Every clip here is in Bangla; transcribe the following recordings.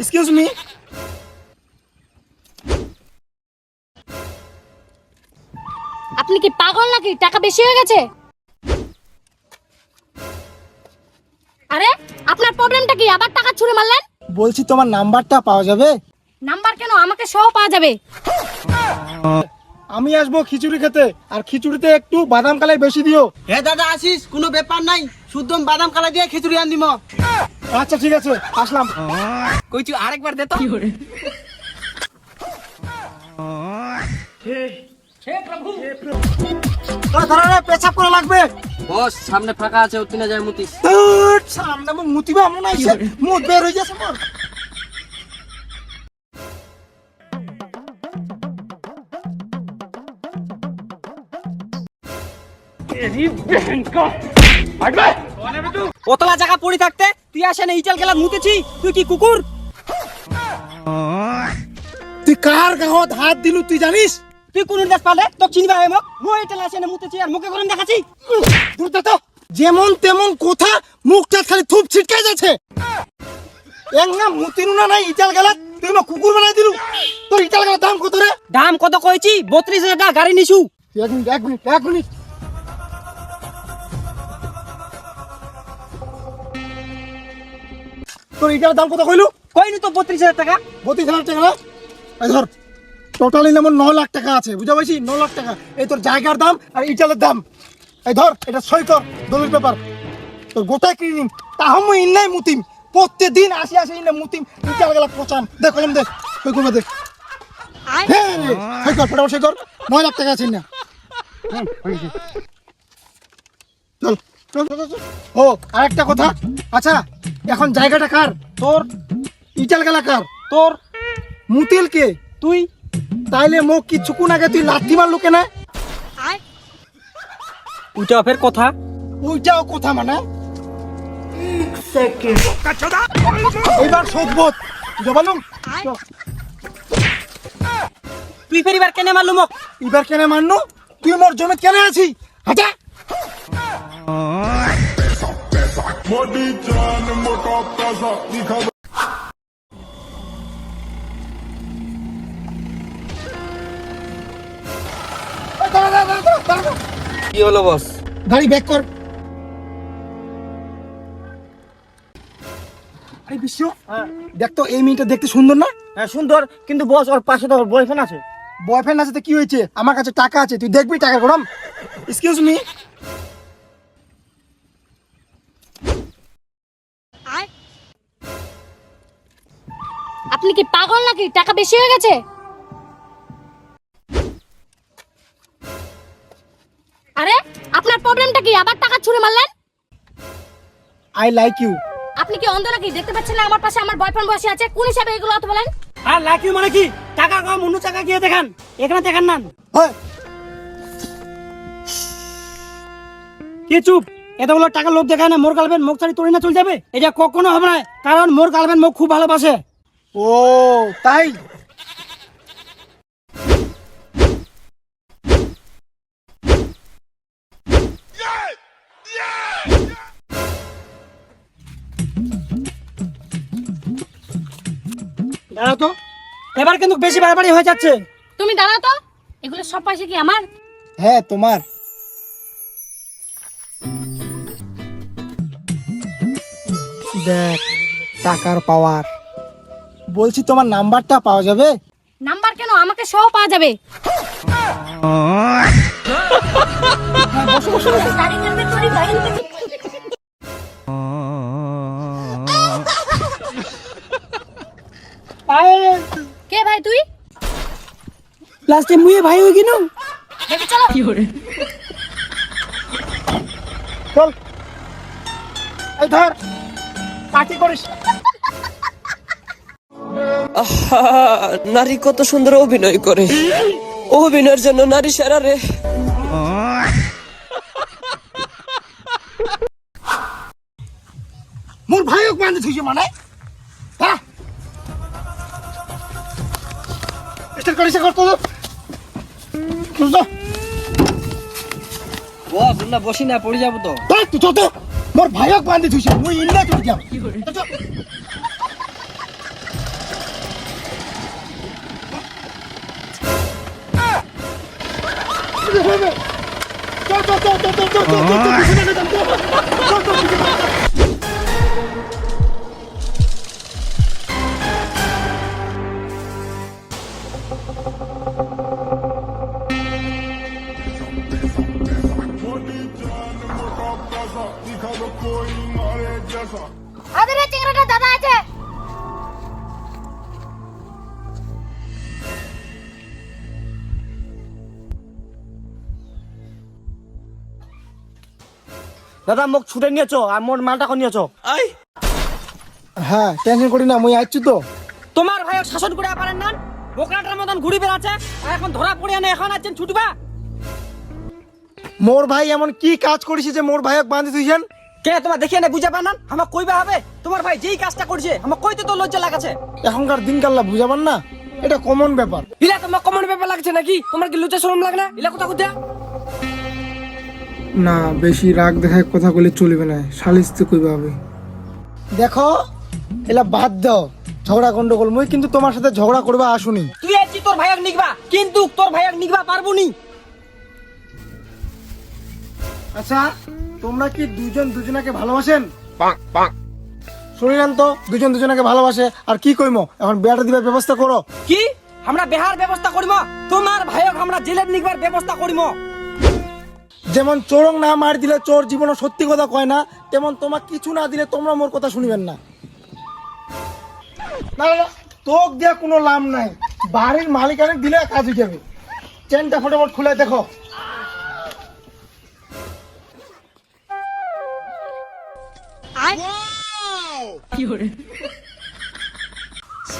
এক্সকিউজ মি আপনি কি পাগল নাকি? টাকা বেশি হয়ে গেছে? আরে আপনার প্রবলেমটা কি? আবার টাকা ছুড়ে মারলেন? বলছি তোমার নাম্বারটা পাওয়া যাবে? নাম্বার কেন? আমাকে সহ পাওয়া যাবে। আমি আসব খিচুড়ি খেতে আর খিচুড়িতে একটু বাদাম কালাই বেশি দিও। হে দাদা আসিস? কোনো ব্যাপার নাই। শুদ্ধ বাদাম কালা দিয়ে খিচুড়ি আন দিম আচ্ছা ঠিক আছে আসলাম। কইছু আরেকবার দে তো। পেছাব করে লাগবে। বস সামনে ফাঁকা আছে উত্তিনে যায় মুতিস। সামনে মুখ মুতিবা মনে মুখ বের হয়ে যাচ্ছে ওতলা জায়গা পড়ে থাকতে তুই আসে না ইচাল গেলা মুতেছি তুই কি কুকুর? তুই কার গাহত হাত দিলু তুই জানিস? তুই কোন দেশ পালে? তো চিনবা হয় মোক? মই এটা আসে না মুতেছি আর মুখে গরম দেখাচ্ছি। দূর তো। যেমন তেমন কথা মুখটা খালি থুপ ছিটকে যাচ্ছে। এক না মুতিনু না নাই ইটাল গেলা? তুই মা কুকুর বানাই দিলু? তোর ইটাল গেলা দাম কত রে? দাম কত কইছি? বত্রিশ হাজার টাকা গাড়ি নিছু। এক মিনিট এক মিনিট এক মিনিট। তোর ইটার দাম কত কইলু? কইনি তো বত্রিশ হাজার টাকা? বত্রিশ হাজার টাকা না? এই ধর টোটালি যেমন ন লাখ টাকা আছে বুঝা পাইছি ন লাখ টাকা। এই তোর জায়গার দাম আর ইটালের দাম। এই ধর এটা সই কর দলিল পেপার। তোর গোটা কিনিম তাহম ইন্নাই মুতিম। প্রত্যেক দিন আসি আসি ইন্না মুতিম। ইটাল গেলা পচান। দেখ কলম দেখ সই করবে দেখ। হ্যাঁ সই কর ফটাফট সই কর। নয় লাখ টাকা আছে না চল। ও আরেকটা কথা। আচ্ছা এখন জায়গাটা কার? তোর। ইটাল গেলা কার? তোর। মুতিল কে? তুই। তাইলে মোক কিছুক্ষণ আগে তুই লাথি মারলু কেন? ওইটা ফের কথা। ওইটাও কথা মানে? এইবার শোধবোধ জবালুম তুই ফের এবার কেনে মারলু মোক? এবার কেন মাননু তুই মোর জমি কেন আছি হাঁটা কি হলো বস গাড়ি ব্যাক কর। আরে বিশ্ব দেখ তো এই মেয়েটা দেখতে সুন্দর না? হ্যাঁ সুন্দর কিন্তু বস ওর পাশে তো ওর বয়ফ্রেন্ড আছে। বয়ফ্রেন্ড আছে তো কি হয়েছে? আমার কাছে টাকা আছে তুই দেখবি টাকা গরম? এক্সকিউজ মি নাকি টাকা বেশি হয়ে গেছে? আরে আপনার প্রবলেমটা কি? আবার টাকা ছুড়ে মারলেন? আই লাইক ইউ আপনি কি অন্ধ নাকি? দেখতে পাচ্ছেন না? আমার পাশে আমার বয়ফ্রেন্ড বসে আছে। কোন হিসাবে এগুলো অত বলেন? আর লাকি মানে কি? টাকা কম অন্য টাকা গিয়ে দেখান। এখানে দেখান না। কি চুপ? এতগুলো টাকা লোক দেখায় না? মোর গার্লফ্রেন্ড মুখ ছাড়ি তোড়ি না চলে যাবে? এটা কখনো হবে না। কারণ মোর গার্লফ্রেন্ড মুখ খুব ভালোবাসে। ও তাই? দাঁড়াও তো। এবার কিন্তু বেশি বাড়াবাড়ি হয়ে যাচ্ছে। তুমি দাঁড়াও তো। এগুলো সব পয়সা কি আমার? হ্যাঁ তোমার। দেখ টাকার পাওয়ার বলছি তোমার নাম্বারটা পাওয়া যাবে? নাম্বার কেন? আমাকে সহ পাওয়া যাবে। কে ভাই তুই? লাস্টে মুয়ে ভাই হয়ে গেল চলো। চল। এই ধর পার্টি করিস। নারী কত সুন্দর অভিনয় করে। অভিনয়ের জন্য নারী সেরা রে। মোর ভাইও বান্ধে থুইছে মানে। স্টার্ট করতো তো বস না বসি না পড়ে যাব তো। তুই তো। মোর ভাইও বান্ধে থুইছে মুই চল যাম। 아. দাদা মোক ছুটে নিয়েছো আর মোর মালটা করে নিয়েছো আই। হ্যাঁ টেনশন করি না মুই আসছি তো। তোমার ভাই শাসন করে পারেন না? বোকরাটার মতন ঘুরি বেড়াচ্ছে আর এখন ধরা পড়ে না এখন আছেন ছুটবা। মোর ভাই এমন কি কাজ করেছে যে মোর ভাইক বাঁধি তুইছেন কে তোমার দেখিয়ে না বুঝা পান না? আমার কইবা হবে? তোমার ভাই যেই কাজটা করছে আমার কইতে তো লজ্জা লাগাছে এখনকার দিনকাল্লা বুঝাবার না? এটা কমন ব্যাপার। ইলা তোমার কমন ব্যাপার লাগছে নাকি? তোমার কি লজ্জা শরম লাগে না? ইলা কথা কোথা না বেশি রাগ দেখায় কথা বলে চলবে না। সালিশতে কইবা হবে। দেখো এলা বাদ দাও। ঝগড়া গন্ডগোল। মুই কিন্তু তোমার সাথে ঝগড়া করবা আসুনি। তুই আছি তোর ভাইয়াক নিকবা কিন্তু তোর ভাইয়াক নিকবা পারব নি আচ্ছা তোমরা কি দুজন দুজনাকে ভালোবাসেন? শুনিলেন তো দুজন দুজনাকে ভালোবাসে। আর কি কইমো? এখন বিয়াটা দিবার ব্যবস্থা করো। কি? আমরা বেহার ব্যবস্থা করিম? তোমার ভাইয়াক আমরা জেলের নিকবার ব্যবস্থা করিম? যেমন চোরং না মার দিলে চোর জীবনে সত্যি কথা কয় না তেমন তোমার কিছু না দিলে তোমরা মোর কথা শুনিবেন না। না না, না, তোক দিয়া কোনো লাভ নাই। বাড়ির মালিকানে দিলে কাজ হয়ে যাবে চেনটা ফটাফট খুলে দেখো।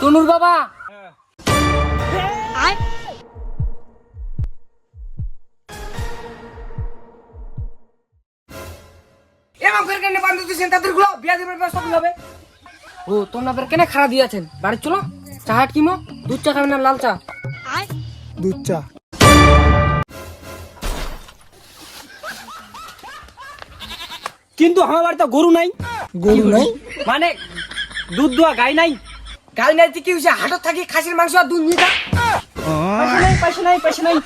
তনুর বাবা। এমন করে কেন বান্ধব দিয়েছেন? তাদেরগুলো বিয়া দিবার ব্যবস্থা কি হবে। ও তোমরা বের কেন খারাপ দিয়েছেন বাড়ি চলো? চা হাট কিমো দুধ চা খাবেন না লাল চা? দুধ চা। কিন্তু আমার বাড়িতে গরু নাই। গরু নাই? মানে দুধ দোয়া গাই নাই। গাই নাই কি হয়েছে হাটত থাকি খাসির মাংস আর দুধ নিয়ে যা। পয়সা নাই পয়সা নাই পয়সা নাই।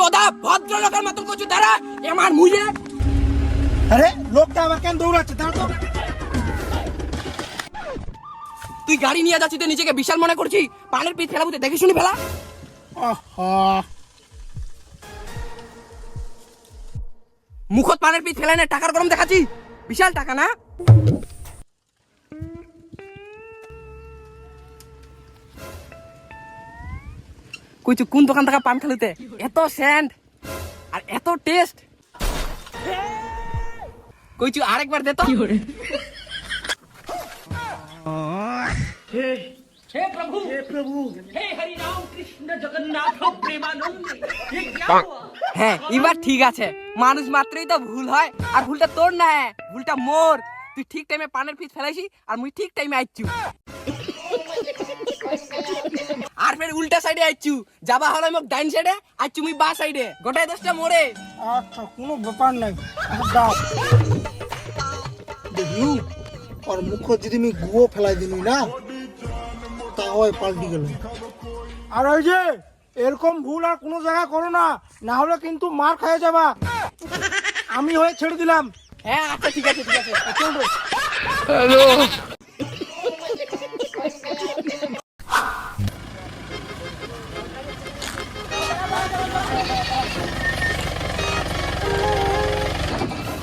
চোদা ভদ্রলোকের মতন কিছু দাঁড়া আমার মুজে আরে লোকটা আমার কেন দৌড়াচ্ছে? দাঁড়া তো। তুই গাড়ি নিয়ে যাচ্ছিস তুই নিজেকে বিশাল মনে করছিস? পানের পিঠ ফেলাবো দেখে শুনি ফেলা? মুখত পানের পিঠ ফেলাই না টাকার গরম দেখাচ্ছি বিশাল টাকা না? কইছু কোন দোকান থেকে পান খেলুতে এত স্যান্ড আর এত টেস্ট কইছু আরেকবার দে তো हे प्रभु हे प्रभु हे हरि राम कृष्ण जगन्नाथ प्रेमानंद ये क्या हुआ হ্যাঁ এবার ঠিক আছে মানুষ মাত্রই তো ভুল হয় আর ভুলটা তোর না ভুলটা মোর তুই ঠিক টাইমে পানের পিস ফেলাইছি আর মুই ঠিক টাইমে আইছু সাইডে আইছু যাবা হলো মোক ডাইন সাইডে আইছু মুই বা সাইডে গোটাই দশটা মোড়ে আচ্ছা কোনো ব্যাপার নাই। আচ্ছা, দাও দেখি ওর মুখ যদি আমি গুয়ো ফেলাই দিনি না তা হয় পাল্টি গেল। আর ওই যে এরকম ভুল আর কোনো জায়গা করো না না হলে কিন্তু মার খাইয়ে যাবা। আমি হয়ে ছেড়ে দিলাম। হ্যাঁ আচ্ছা ঠিক আছে ঠিক আছে। চল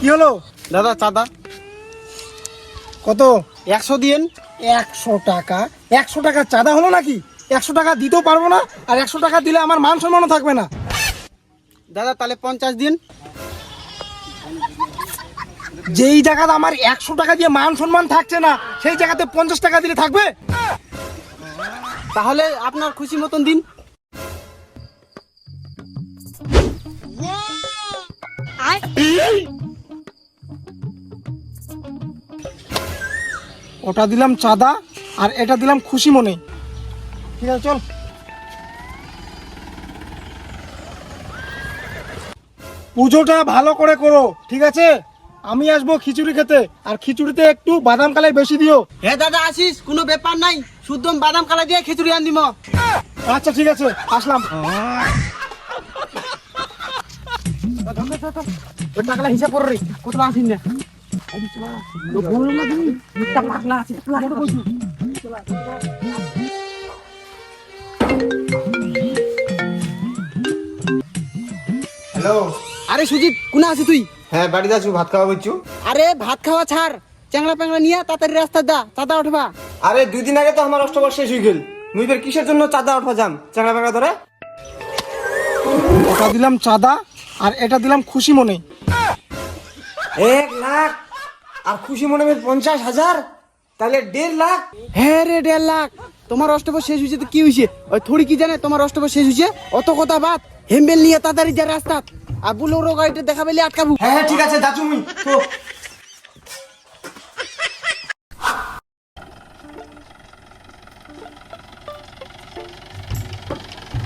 কি হলো? দাদা চাঁদা। কত? একশো দিন একশো টাকা। একশো টাকা চাঁদা হলো নাকি? একশো টাকা দিতেও পারব না আর একশো টাকা দিলে আমার মান সম্মানও থাকবে না। দাদা তাহলে পঞ্চাশ দিন। যেই জায়গাতে আমার একশো টাকা দিয়ে মান সম্মান থাকছে না সেই জায়গাতে পঞ্চাশ টাকা দিলে থাকবে? তাহলে আপনার খুশি মতন দিন। ওটা দিলাম চাঁদা আর এটা দিলাম খুশি মনে। ঠিক আছে চল। পুজোটা ভালো করে করো ঠিক আছে? আমি আসব খিচুড়ি খেতে আর খিচুড়িতে একটু বাদাম কালাই বেশি দিও। হে দাদা আসিস কোনো ব্যাপার নাই শুদ্ধ বাদাম কালাই দিয়ে খিচুড়ি আন দিম আচ্ছা ঠিক আছে আসলাম। টাকাটা হিসাব করি রে কত আসিন না? হ্যালো আরে সুজিত কোনা আছিস তুই? হ্যাঁ বাড়িতে আছো ভাত খাওয়া বলছো? আরে ভাত খাওয়া ছাড়। চ্যাংড়া প্যাংড়া নিয়ে তাড়াতাড়ি রাস্তা দা চাঁদা উঠবা। আরে দুই দিন আগে তো আমার অষ্টবর শেষ হয়ে গেল। মুই ফের কিসের জন্য চাঁদা উঠবা যাম? চাংড়া পাংড়া ধরে। ওটা দিলাম চাঁদা আর এটা দিলাম খুশি মনে। এক লাখ আর খুশি মনে হবে পঞ্চাশ হাজার? তাহলে দেড় লাখ। হ্যাঁ রে দেড় লাখ। তোমার অষ্টপর শেষ হয়েছে তো কি হয়েছে? ওই থোড়ি কি জানে তোমার অষ্টপর শেষ হয়েছে? অত কথা বাদ। হেম্বেল নিয়ে তাড়াতাড়ি যা রাস্তা। আর বুলোরো গাড়িটা দেখা পেলে আটকাবু। হ্যাঁ হ্যাঁ ঠিক আছে যাচ্ছ মুই তো।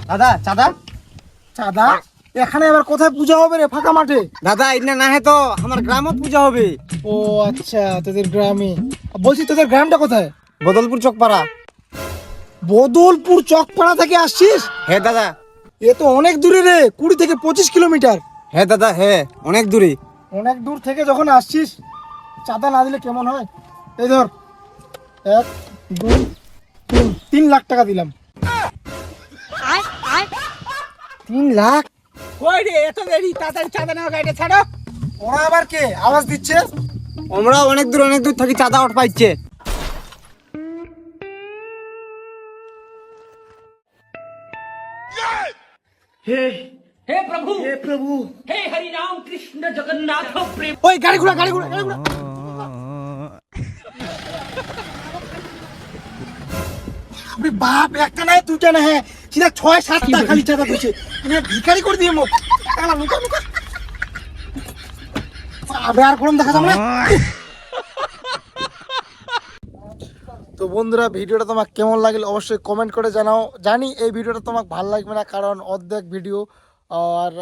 দাদা চাঁদা? চাঁদা? এখানে এবার কোথায় পূজা হবে রে ফাঁকা মাঠে? দাদা এটা না হ্যাঁ তো আমার গ্রামত পূজা হবে। ও আচ্ছা তোদের গ্রামে। বলছি তোদের গ্রামটা কোথায়? বদলপুর চকপাড়া। বদলপুর চকপাড়া থেকে আসছিস? হ্যাঁ দাদা। এ তো অনেক দূরে রে কুড়ি থেকে পঁচিশ কিলোমিটার। হ্যাঁ দাদা হ্যাঁ অনেক দূরে। অনেক দূর থেকে যখন আসছিস চাঁদা না দিলে কেমন হয়? এই ধর এক দুই তিন তিন লাখ টাকা দিলাম। আয় আয়। তিন লাখ? কই রে এত দেরি তাড়াতাড়ি চাঁদা নেওয়া গাড়িটা ছাড়ো। ওরা আবার কে? আওয়াজ দিচ্ছে? আমরা অনেক দূর অনেক দূর থেকে চাঁদা ওঠ পাইছে। হে হে প্রভু। হে প্রভু। হে হরি রাম কৃষ্ণ জগন্নাথ প্রেম। ওই গাড়ি ঘোড়া গাড়ি ঘোড়া গাড়ি ঘোড়া আরে বাপ একটা নাই দুটা না হ্যাঁ। ছয় সাতটা খালি চাঁদা দিয়েছে ভিখারি করে দিয়ে মুখ মুখ আর দেখা তো বন্ধুরা, ভিডিওটা তোমার কেমন লাগল অবশ্যই কমেন্ট করে জানাও। জানি এই ভিডিওটা তোমার ভালো লাগবে না, কারণ অর্ধেক ভিডিও আর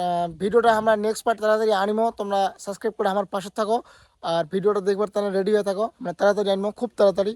ভিডিওটা আমরা নেক্সট পার্ট তাড়াতাড়ি আনিমো। তোমরা সাবস্ক্রাইব করে আমার পাশে থাকো। আর ভিডিওটা দেখবার তাহলে রেডি হয়ে থাকো। মানে তাড়াতাড়ি আনব, খুব তাড়াতাড়ি।